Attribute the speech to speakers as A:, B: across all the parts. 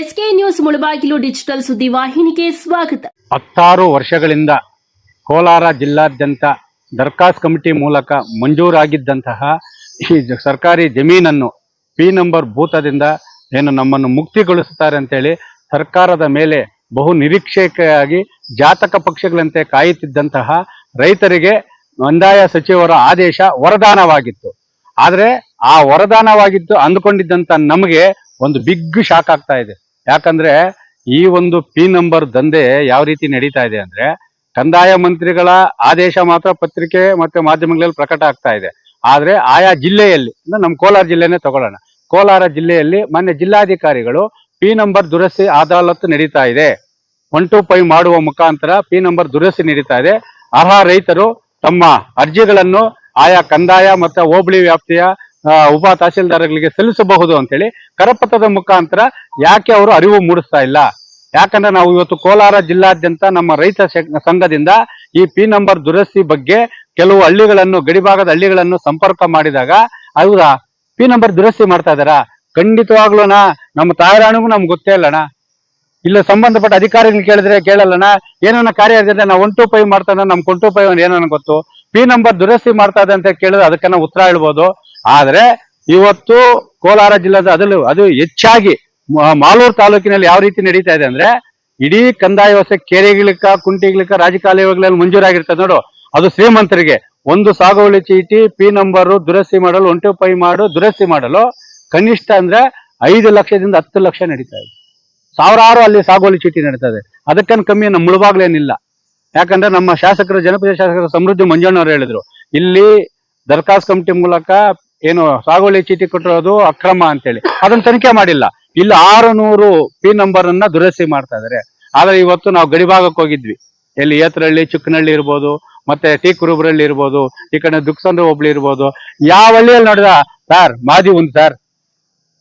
A: S K news Mulbagal digital ಸುದ್ದಿವಾಹಿನಿಗೆ ಸ್ವಾಗತ.
B: ಹತ್ತಾರು ವರ್ಷಗಳಿಂದ ಕೋಲಾರ ಜಿಲ್ಲಾದ್ಯಂತ ದರ್ಖಾಸ್ ಕಮಿಟಿ ಮೂಲಕ ಮಂಜೂರಾಗಿದ್ದಂತಹ ಈ ಸರ್ಕಾರಿ ಜಮೀನನ್ನು ಪಿ ನಂಬರ್ ಭೂತದಿಂದ ಏನು ನಮ್ಮನ್ನು ಮುಕ್ತಿಗೊಳಿಸುತ್ತಾರೆ ಅಂತೇಳಿ ಸರ್ಕಾರದ ಮೇಲೆ ಬಹು ನಿರೀಕ್ಷೆಯಾಗಿ ಜಾತಕ ಪಕ್ಷಗಳಂತೆ ಕಾಯುತ್ತಿದ್ದಂತಹ ರೈತರಿಗೆ ಕಂದಾಯ ಸಚಿವರ ಆದೇಶ ವರದಾನವಾಗಿತ್ತು. ಆದರೆ ಆ ವರದಾನವಾಗಿದ್ದು ಅಂದುಕೊಂಡಿದ್ದಂತ ನಮಗೆ ಒಂದು ಬಿಗ್ ಶಾಕ್ ಆಗ್ತಾ ಇದೆ. ಯಾಕಂದ್ರೆ ಈ ಒಂದು ಪಿ ನಂಬರ್ ದಂಧೆ ಯಾವ ರೀತಿ ನಡೀತಾ ಇದೆ ಅಂದ್ರೆ ಕಂದಾಯ ಮಂತ್ರಿಗಳ ಆದೇಶ ಮಾತ್ರ ಪತ್ರಿಕೆ ಮತ್ತೆ ಮಾಧ್ಯಮಗಳಲ್ಲಿ ಪ್ರಕಟ ಆಗ್ತಾ ಇದೆ. ಆದ್ರೆ ಆಯಾ ಜಿಲ್ಲೆಯಲ್ಲಿ ನಮ್ಮ ಕೋಲಾರ ಜಿಲ್ಲೆನೇ ತಗೊಳ್ಳೋಣ. ಕೋಲಾರ ಜಿಲ್ಲೆಯಲ್ಲಿ ಮೊನ್ನೆ ಜಿಲ್ಲಾಧಿಕಾರಿಗಳು ಪಿ ನಂಬರ್ ದುರಸ್ತಿ ಅದಾಲತ್ ನಡೀತಾ ಇದೆ. ಒನ್ ಟು ಫೈವ್ ಮಾಡುವ ಮುಖಾಂತರ ಪಿ ನಂಬರ್ ದುರಸ್ತಿ ನಡೀತಾ ಇದೆ. ಅರ್ಹ ರೈತರು ತಮ್ಮ ಅರ್ಜಿಗಳನ್ನು ಆಯಾ ಕಂದಾಯ ಮತ್ತೆ ಹೋಬಳಿ ವ್ಯಾಪ್ತಿಯ ಉಪ ತಹಸೀಲ್ದಾರ್ಗಳಿಗೆ ಸಲ್ಲಿಸಬಹುದು ಅಂತೇಳಿ ಕರಪತ್ರದ ಮುಖಾಂತರ ಯಾಕೆ ಅವರು ಅರಿವು ಮೂಡಿಸ್ತಾ ಇಲ್ಲ? ಯಾಕಂದ್ರೆ ನಾವು ಇವತ್ತು ಕೋಲಾರ ಜಿಲ್ಲಾದ್ಯಂತ ನಮ್ಮ ರೈತ ಸಂಘದಿಂದ ಈ ಪಿ ನಂಬರ್ ದುರಸ್ತಿ ಬಗ್ಗೆ ಕೆಲವು ಹಳ್ಳಿಗಳನ್ನು, ಗಡಿಭಾಗದ ಹಳ್ಳಿಗಳನ್ನು ಸಂಪರ್ಕ ಮಾಡಿದಾಗ, ಹೌದಾ? ಪಿ ನಂಬರ್ ದುರಸ್ತಿ ಮಾಡ್ತಾ ಇದಾರ ಖಂಡಿತವಾಗ್ಲೂನ ನಮ್ಮ ತಾಯಿರಾಣಿಗೂ ನಮ್ಗೆ ಗೊತ್ತೇ ಇಲ್ಲಣ್ಣ ಇಲ್ಲ, ಸಂಬಂಧಪಟ್ಟ ಅಧಿಕಾರಿಗಳು ಕೇಳಿದ್ರೆ ಕೇಳಲ್ಲಣ್ಣ ಏನನ್ನ ಕಾರ್ಯ ಇದ್ರೆ ನಾವು ಒನ್ ಟು ಫೈವ್ ಮಾಡ್ತಾನೆ ನಮ್ ಒನ್ ಟು ಫೈವ್ ಏನನ್ನ ಗೊತ್ತು. ಪಿ ನಂಬರ್ ದುರಸ್ತಿ ಮಾಡ್ತಾ ಇದೆ ಅಂತ ಕೇಳಿದ್ರೆ ಅದಕ್ಕೆ ನಾವು ಉತ್ತರ ಹೇಳ್ಬೋದು. ಆದ್ರೆ ಇವತ್ತು ಕೋಲಾರ ಜಿಲ್ಲೆದ ಅದಲು ಅದು ಹೆಚ್ಚಾಗಿ ಮಾಲೂರು ತಾಲೂಕಿನಲ್ಲಿ ಯಾವ ರೀತಿ ನಡೀತಾ ಇದೆ ಅಂದ್ರೆ ಇಡೀ ಕಂದಾಯ ವ್ಯವಸ್ಥೆ ಕೆರೆಗಳಿಕ, ಕುಂಟಿಗಳಿಕ, ರಾಜಕಾಲುವೆಗಳಲ್ಲಿ ಮಂಜೂರಾಗಿರ್ತದೆ ನೋಡು. ಅದು ಶ್ರೀಮಂತರಿಗೆ ಒಂದು ಸಾಗುವಳಿ ಚೀಟಿ, ಪಿ ನಂಬರು, ದುರಸ್ತಿ ಮಾಡಲು, ಒನ್ ಫೈವ್ ಮಾಡು, ದುರಸ್ತಿ ಮಾಡಲು ಕನಿಷ್ಠ ಅಂದ್ರೆ ಐದು ಲಕ್ಷದಿಂದ ಹತ್ತು ಲಕ್ಷ ನಡೀತಾ ಇದೆ. ಸಾವಿರಾರು ಅಲ್ಲಿ ಸಾಗುವಳಿ ಚೀಟಿ ನಡೀತದೆ ಅದಕ್ಕೇನು ಕಮ್ಮಿ ನಮ್ಮ ಮುಳುಬಾಗ್ಲೇನಿಲ್ಲ ಯಾಕಂದ್ರೆ ನಮ್ಮ ಶಾಸಕರು, ಜನಪ್ರಿಯ ಶಾಸಕರು ಸಮೃದ್ಧಿ ಮಂಜಣ್ಣವ್ರು ಹೇಳಿದ್ರು. ಇಲ್ಲಿ ದರ್ಖಾಸ್ ಕಮಿಟಿ ಮೂಲಕ ಏನು ಸಾಗುವಳಿ ಚೀಟಿ ಕೊಟ್ಟಿರೋದು ಅಕ್ರಮ ಅಂತೇಳಿ. ಅದನ್ನ ತನಿಖೆ ಮಾಡಿಲ್ಲ. ಇಲ್ಲಿ ಆರು ನೂರು ಪಿ ನಂಬರ್ ಅನ್ನ ದುರಸ್ತಿ ಮಾಡ್ತಾ ಇದಾರೆ. ಆದ್ರೆ ಇವತ್ತು ನಾವು ಗಡಿಭಾಗಕ್ಕೆ ಹೋಗಿದ್ವಿ. ಎಲ್ಲಿ ಏತ್ರಹಳ್ಳಿ ಚಿಕ್ಕನಹಳ್ಳಿ ಇರ್ಬೋದು, ಮತ್ತೆ ಟಿ ಕುರುಬರಳ್ಳಿ ಇರ್ಬೋದು, ಈ ಕಡೆ ದುಕ್ಸಂದ್ರ ಹೋಬ್ಳಿ ಇರ್ಬೋದು. ಯಾವ ಹಳ್ಳಿಯಲ್ಲಿ ನೋಡಿದ, ಸರ್, ಮಾದಿ ಒಂದು ಸರ್.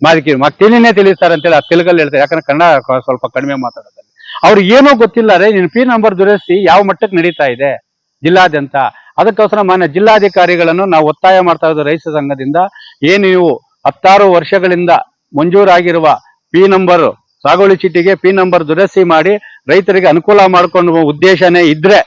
B: ಮಾದಿಕಿ ಮತ್ತೆ ತಿಳಿನೇ ತಿಳಿ ಸರ್ ಅಂತೇಳಿ ಆ ತೆಲುಗಲ್ಲಿ ಹೇಳ್ತಾರೆ. ಯಾಕಂದ್ರೆ ಕನ್ನಡ ಸ್ವಲ್ಪ ಕಡಿಮೆ ಮಾತಾಡೋದಲ್ಲಿ. ಅವ್ರಿಗೆ ಏನೋ ಗೊತ್ತಿಲ್ಲ, ರೀ, ನಿನ್ ಪಿ ನಂಬರ್ ದುರಸ್ತಿ ಯಾವ ಮಟ್ಟಕ್ಕೆ ನಡೀತಾ ಇದೆ? ಜಿಲ್ಲಾದ್ಯಂತ ಅದಕ್ಕೋಸ್ಕರ ಮಾನ್ಯ ಜಿಲ್ಲಾಧಿಕಾರಿಗಳನ್ನು ನಾವು ಒತ್ತಾಯ ಮಾಡ್ತಾ ಇರೋದು ರೈತ ಸಂಘದಿಂದ. ಏನು ನೀವು ಹತ್ತಾರು ವರ್ಷಗಳಿಂದ ಮಂಜೂರಾಗಿರುವ ಪಿ ನಂಬರ್ ಸಾಗುವಳಿ ಚೀಟಿಗೆ ಪಿ ನಂಬರ್ ದುರಸ್ತಿ ಮಾಡಿ ರೈತರಿಗೆ ಅನುಕೂಲ ಮಾಡಿಕೊಂಡು ಉದ್ದೇಶನೇ ಇದ್ರೆ,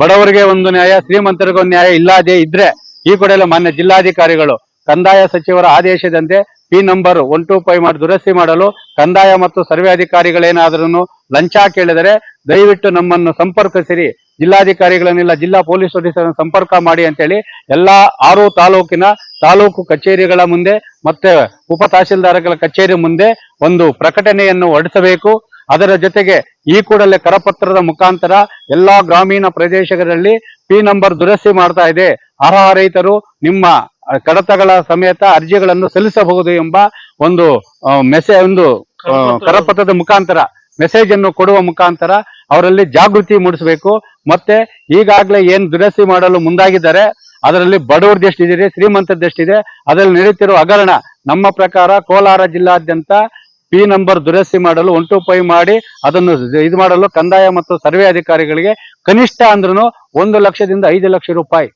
B: ಬಡವರಿಗೆ ಒಂದು ನ್ಯಾಯ, ಶ್ರೀಮಂತರಿಗೆ ಒಂದು ನ್ಯಾಯ ಇಲ್ಲದೆ ಇದ್ರೆ ಈ ಕಡೆಲ್ಲ ಮಾನ್ಯ ಜಿಲ್ಲಾಧಿಕಾರಿಗಳು ಕಂದಾಯ ಸಚಿವರ ಆದೇಶದಂತೆ P number one two five ಮಾಡಿ ದುರಸ್ತಿ ಮಾಡಲು ಕಂದಾಯ ಮತ್ತು ಸರ್ವೆ ಅಧಿಕಾರಿಗಳೇನಾದ್ರೂ ಲಂಚ ಕೇಳಿದರೆ ದಯವಿಟ್ಟು ನಮ್ಮನ್ನು ಸಂಪರ್ಕಿಸಿರಿ. ಜಿಲ್ಲಾಧಿಕಾರಿಗಳನ್ನೆಲ್ಲ ಜಿಲ್ಲಾ ಪೊಲೀಸ್ ಆಫೀಸರ್ ಸಂಪರ್ಕ ಮಾಡಿ ಅಂತೇಳಿ ಎಲ್ಲಾ ಆರು ತಾಲೂಕಿನ ತಾಲೂಕು ಕಚೇರಿಗಳ ಮುಂದೆ ಮತ್ತೆ ಉಪ ತಹಶೀಲ್ದಾರ್ಗಳ ಕಚೇರಿ ಮುಂದೆ ಒಂದು ಪ್ರಕಟಣೆಯನ್ನು ಹೊರಡಿಸಬೇಕು. ಅದರ ಜೊತೆಗೆ ಈ ಕೂಡಲೇ ಕರಪತ್ರದ ಮುಖಾಂತರ ಎಲ್ಲಾ ಗ್ರಾಮೀಣ ಪ್ರದೇಶಗಳಲ್ಲಿ ಪಿ ನಂಬರ್ ದುರಸ್ತಿ ಮಾಡ್ತಾ ಇದೆ. ಅರ್ಹ ರೈತರು ನಿಮ್ಮ ಕಡತಗಳ ಸಮೇತ ಅರ್ಜಿಗಳನ್ನು ಸಲ್ಲಿಸಬಹುದು ಎಂಬ ಒಂದು ಮೆಸೇಜ್ ಒಂದು ಕರಪತ್ರದ ಮುಖಾಂತರ ಮೆಸೇಜ್ ಅನ್ನು ಕೊಡುವ ಮುಖಾಂತರ ಅವರಲ್ಲಿ ಜಾಗೃತಿ ಮೂಡಿಸಬೇಕು. ಮತ್ತೆ ಈಗಾಗಲೇ ಏನ್ ದುರಸ್ತಿ ಮಾಡಲು ಮುಂದಾಗಿದ್ದಾರೆ, ಅದರಲ್ಲಿ ಬಡವರ ಎಷ್ಟಿದೆ ಶ್ರೀಮಂತದ್ದು ಎಷ್ಟಿದೆ ಅದರಲ್ಲಿ ನಡೆಯುತ್ತಿರುವ ಹಗರಣ ನಮ್ಮ ಪ್ರಕಾರ ಕೋಲಾರ ಜಿಲ್ಲಾದ್ಯಂತ ಪಿ ನಂಬರ್ ದುರಸ್ತಿ ಮಾಡಲು ಒನ್ ಟು ಫೈವ್ ಮಾಡಿ ಅದನ್ನು ಇದು ಮಾಡಲು ಕಂದಾಯ ಮತ್ತು ಸರ್ವೆ ಅಧಿಕಾರಿಗಳಿಗೆ ಕನಿಷ್ಠ ಅಂದ್ರೂ ಒಂದು ಲಕ್ಷದಿಂದ ಐದು ಲಕ್ಷ ರೂಪಾಯಿ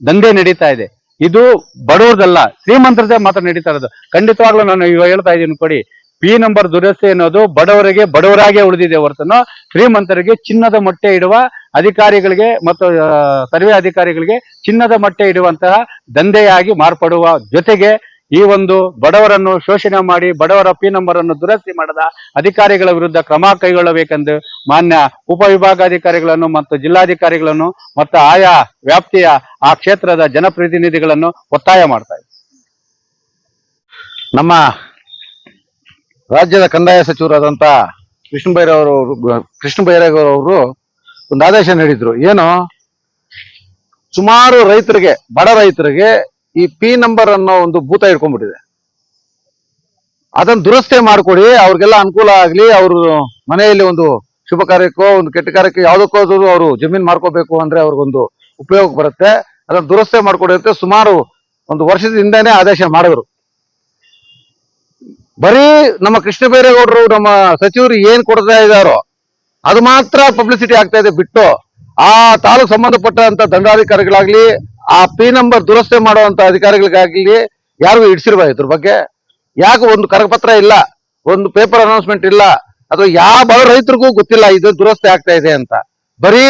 B: ದಂಧೆ ನಡೀತಾ ಇದೆ. ಇದು ಬಡವ್ರದಲ್ಲ ಶ್ರೀಮಂತರದೇ ಮಾತ್ರ ನಡೀತಾ ಇರೋದು. ಖಂಡಿತವಾಗ್ಲೂ ನಾನು ಇವಾಗ ಹೇಳ್ತಾ ಇದ್ದೀನಿ, ಕೊಡಿ. ಪಿ ನಂಬರ್ ದುರಸ್ತಿ ಅನ್ನೋದು ಬಡವರಿಗೆ, ಬಡವರಾಗೆ ಉಳಿದಿದೆ ಹೊರತನ್ನು ಶ್ರೀಮಂತರಿಗೆ ಚಿನ್ನದ ಮೊಟ್ಟೆ ಇಡುವ ಅಧಿಕಾರಿಗಳಿಗೆ ಮತ್ತು ಸರ್ವೆ ಅಧಿಕಾರಿಗಳಿಗೆ ಚಿನ್ನದ ಮೊಟ್ಟೆ ಇಡುವಂತಹ ದಂಧೆಯಾಗಿ ಮಾರ್ಪಡುವ ಜೊತೆಗೆ ಈ ಒಂದು ಬಡವರನ್ನು ಶೋಷಣೆ ಮಾಡಿ, ಬಡವರ ಪಿ ನಂಬರ್ ಅನ್ನು ದುರಸ್ತಿ ಮಾಡದ ಅಧಿಕಾರಿಗಳ ವಿರುದ್ಧ ಕ್ರಮ ಕೈಗೊಳ್ಳಬೇಕೆಂದು ಮಾನ್ಯ ಉಪವಿಭಾಗಾಧಿಕಾರಿಗಳನ್ನು ಮತ್ತು ಜಿಲ್ಲಾಧಿಕಾರಿಗಳನ್ನು ಮತ್ತು ಆಯಾ ವ್ಯಾಪ್ತಿಯ ಆ ಕ್ಷೇತ್ರದ ಜನಪ್ರತಿನಿಧಿಗಳನ್ನು ಒತ್ತಾಯ ಮಾಡ್ತಾ
C: ನಮ್ಮ ರಾಜ್ಯದ ಕಂದಾಯ ಸಚಿವರಾದಂತ ಕೃಷ್ಣ ಅವರು, ಕೃಷ್ಣ ಬೈರೇಗೌರವರು ಒಂದು ಆದೇಶ ನೀಡಿದ್ರು. ಏನು? ಸುಮಾರು ರೈತರಿಗೆ, ಬಡ ರೈತರಿಗೆ ಈ ಪಿ ನಂಬರ್ ಅನ್ನೋ ಒಂದು ಭೂತ ಇಟ್ಕೊಂಡ್ಬಿಟ್ಟಿದೆ ಅದನ್ನ ದುರಸ್ತಿ ಮಾಡ್ಕೊಡಿ, ಅವ್ರಿಗೆಲ್ಲ ಅನುಕೂಲ ಆಗಲಿ, ಅವರು ಮನೆಯಲ್ಲಿ ಒಂದು ಶುಭ ಕಾರ್ಯಕ್ಕೋ, ಒಂದು ಕೆಟ್ಟ ಕಾರ್ಯಕ್ಕೆ ಯಾವ್ದಕ್ಕೋ ಅವರು ಜಮೀನ್ ಮಾಡ್ಕೋಬೇಕು ಅಂದ್ರೆ ಅವ್ರಿಗೊಂದು ಉಪಯೋಗ ಬರುತ್ತೆ. ಅದನ್ನ ದುರಸ್ತಿ ಮಾಡ್ಕೊಡಿ ಅಂತ ಸುಮಾರು ಒಂದು ವರ್ಷದ ಹಿಂದೆನೆ ಆದೇಶ ಮಾಡಿದ್ರು. ಬರೀ ನಮ್ಮ ಕೃಷ್ಣ ಬೈರೇಗೌಡರು ನಮ್ಮ ಸಚಿವರು ಏನ್ ಕೊಡ್ತಾ ಇದ್ದಾರೋ ಅದು ಮಾತ್ರ ಪಬ್ಲಿಸಿಟಿ ಆಗ್ತಾ ಇದೆ ಬಿಟ್ಟು ಆ ತಾಲೂಕು ಸಂಬಂಧಪಟ್ಟಂತ ದಂಡಾಧಿಕಾರಿಗಳಾಗ್ಲಿ, ಆ ಪಿ ನಂಬರ್ ದುರಸ್ತಿ ಮಾಡುವಂತ ಅಧಿಕಾರಿಗಳಿಗಾಗ್ಲಿ ಯಾರಿಗೂ ಇಡ್ಸಿರ್ಬ ಇದ್ರ ಬಗ್ಗೆ. ಯಾಕೆ ಒಂದು ಕರಪತ್ರ ಇಲ್ಲ, ಒಂದು ಪೇಪರ್ ಅನೌನ್ಸ್ಮೆಂಟ್ ಇಲ್ಲ, ಅಥವಾ ಯಾವ ರೈತರಿಗೂ ಗೊತ್ತಿಲ್ಲ ಇದು ದುರಸ್ತಿ ಆಗ್ತಾ ಇದೆ ಅಂತ. ಬರೀ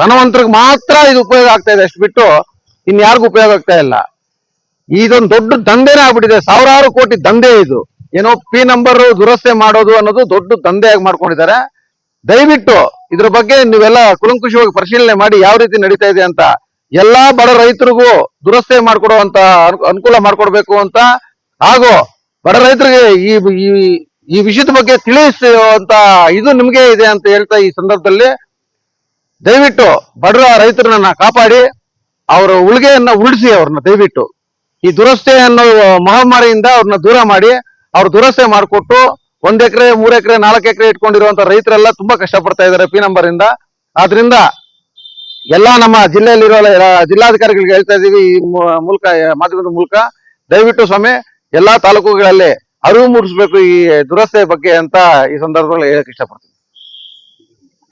C: ಧನವಂತರಿಗೆ ಮಾತ್ರ ಇದು ಉಪಯೋಗ ಆಗ್ತಾ ಇದೆ ಅಷ್ಟು ಬಿಟ್ಟು ಇನ್ಯಾರಿಗೂ ಉಪಯೋಗ ಆಗ್ತಾ ಇಲ್ಲ. ಇದೊಂದು ದೊಡ್ಡ ದಂಧೆನೇ ಆಗ್ಬಿಟ್ಟಿದೆ. ಸಾವಿರಾರು ಕೋಟಿ ದಂಧೆ ಇದು. ಏನೋ ಪಿ ನಂಬರ್ ದುರಸ್ತಿ ಮಾಡೋದು ಅನ್ನೋದು ದೊಡ್ಡ ದಂಧೆಯಾಗಿ ಮಾಡ್ಕೊಂಡಿದ್ದಾರೆ. ದಯವಿಟ್ಟು ಇದ್ರ ಬಗ್ಗೆ ನೀವೆಲ್ಲ ಕುಲಂಕುಷವಾಗಿ ಪರಿಶೀಲನೆ ಮಾಡಿ ಯಾವ ರೀತಿ ನಡೀತಾ ಇದೆ ಅಂತ. ಎಲ್ಲಾ ಬಡ ರೈತರಿಗೂ ದುರಸ್ತಿ ಮಾಡ್ಕೊಡುವಂತ ಅನು- ಅನುಕೂಲ ಮಾಡ್ಕೊಡ್ಬೇಕು ಅಂತ. ಹಾಗೂ ಬಡ ರೈತರಿಗೆ ಈ ಈ ವಿಷಯದ ಬಗ್ಗೆ ತಿಳಿಸುವಂತ ಇದು ನಿಮ್ಗೆ ಇದೆ ಅಂತ ಹೇಳ್ತಾ ಈ ಸಂದರ್ಭದಲ್ಲಿ ದಯವಿಟ್ಟು ಬಡ ರೈತರನ್ನ ಕಾಪಾಡಿ, ಅವರ ಉಳಿಗೆಯನ್ನ ಉಳಿಸಿ ಅವ್ರನ್ನ ದಯವಿಟ್ಟು. ಈ ದುರಸ್ತಿ ಅನ್ನೋ ಮಹಾಮಾರಿಯಿಂದ ಅವ್ರನ್ನ ದೂರ ಮಾಡಿ ಅವ್ರ ದುರಸ್ತಿ ಮಾಡಿಕೊಟ್ಟು ಒಂದ್ ಎಕರೆ, ಮೂರ್ ಎಕರೆ, ನಾಲ್ಕು ಎಕರೆ ಇಟ್ಕೊಂಡಿರುವಂತ ರೈತರೆಲ್ಲ ತುಂಬಾ ಕಷ್ಟ ಪಡ್ತಾ ಇದಾರೆ ಪಿ ನಂಬರ್ ಇಂದ. ಆದ್ರಿಂದ ಎಲ್ಲಾ ನಮ್ಮ ಜಿಲ್ಲೆಯಲ್ಲಿರೋ ಜಿಲ್ಲಾಧಿಕಾರಿಗಳಿಗೆ ಹೇಳ್ತಾ ಇದೀವಿ ಈ ಮೂಲಕ, ಮಾಧ್ಯಮದ ಮೂಲಕ. ದಯವಿಟ್ಟು ಸ್ವಾಮಿ, ಎಲ್ಲಾ ತಾಲೂಕುಗಳಲ್ಲಿ ಅರಿವು ಮೂಡಿಸ್ಬೇಕು ಈ ದುರಸ್ತಿ ಬಗ್ಗೆ ಅಂತ ಈ ಸಂದರ್ಭದಲ್ಲಿ ಹೇಳಕ್ ಇಷ್ಟಪಡ್ತೀನಿ.